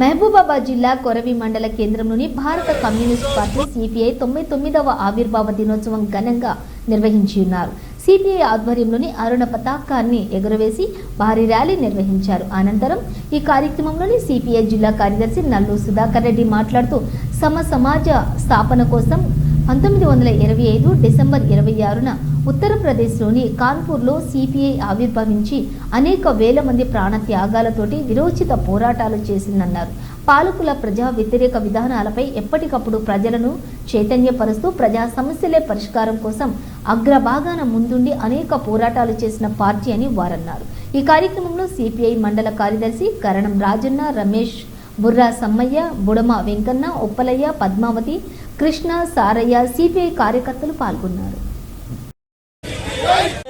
మహబూబాబాద్ జిల్లా కొరవి మండల కేంద్రంలోని భారత కమ్యూనిస్ట్ పార్టీ సిపిఐ తొంభై తొమ్మిదవ ఆవిర్భావ దినోత్సవం ఘనంగా నిర్వహించి ఉన్నారు సిపిఐ ఆధ్వర్యంలోని అరుణ పతాకాన్ని ఎగురవేసి భారీ ర్యాలీ నిర్వహించారు. అనంతరం ఈ కార్యక్రమంలోని సిపిఐ జిల్లా కార్యదర్శి నల్లు సుధాకర్ రెడ్డి మాట్లాడుతూ సమ సమాజ స్థాపన కోసం పంతొమ్మిది వందల ఇరవై ఐదు డిసెంబర్ ఇరవై ఆరున ఉత్తరప్రదేశ్లోని కాన్పూర్లో సిపిఐ ఆవిర్భవించి అనేక వేల మంది ప్రాణ త్యాగాలతోటి విరోచిత పోరాటాలు చేసిందన్నారు. పాలకుల ప్రజా వ్యతిరేక విధానాలపై ఎప్పటికప్పుడు ప్రజలను చైతన్యపరుస్తూ ప్రజా సమస్యలే పరిష్కారం కోసం అగ్రభాగాన ముందుండి అనేక పోరాటాలు చేసిన పార్టీ అని వారన్నారు. ఈ కార్యక్రమంలో సిపిఐ మండల కార్యదర్శి కరణం రాజన్న రమేష్ బుర్రా సమ్మయ్య బుడమ వెంకన్న ఉప్పలయ్య పద్మావతి కృష్ణ సారయ్య సిపిఐ కార్యకర్తలు పాల్గొన్నారు.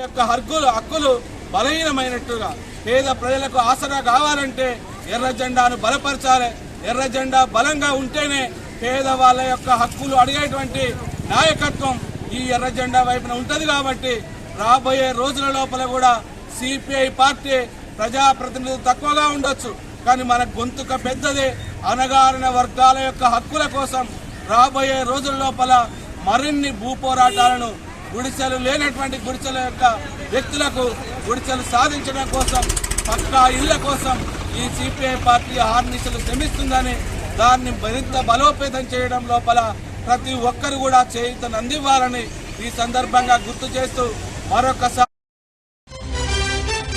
యొక్క హక్కులు హక్కులు బలహీనమైనట్టుగా పేద ప్రజలకు ఆసరా కావాలంటే ఎర్ర జెండాను బలపరచాలి. ఎర్ర జెండా బలంగా ఉంటేనే పేదవాళ్ళ యొక్క హక్కులు అడిగేటువంటి నాయకత్వం ఈ ఎర్ర జెండా వైపున ఉంటుంది కాబట్టి రాబోయే రోజుల లోపల కూడా సిపిఐ పార్టీ ప్రజాప్రతినిధులు తక్కువగా ఉండొచ్చు. కానీ మన గొంతుక పెద్దది. అనగారిన వర్గాల యొక్క హక్కుల కోసం రాబోయే రోజుల లోపల మరిన్ని భూ పోరాటాలను గుడిసెలు లేనటువంటి గుడిసెల యొక్క వ్యక్తులకు గుడిసెలు సాధించడం కోసం పక్కా ఇళ్ళ కోసం ఈ సిపిఐ పార్టీ ఆర్నిసలు శ్రమిస్తుందని దాన్ని మరింత బలోపేతం చేయడం లోపల ప్రతి ఒక్కరు కూడా చేయుతనందివ్వాలని ఈ సందర్భంగా గుర్తు చేస్తూ మరొకసారి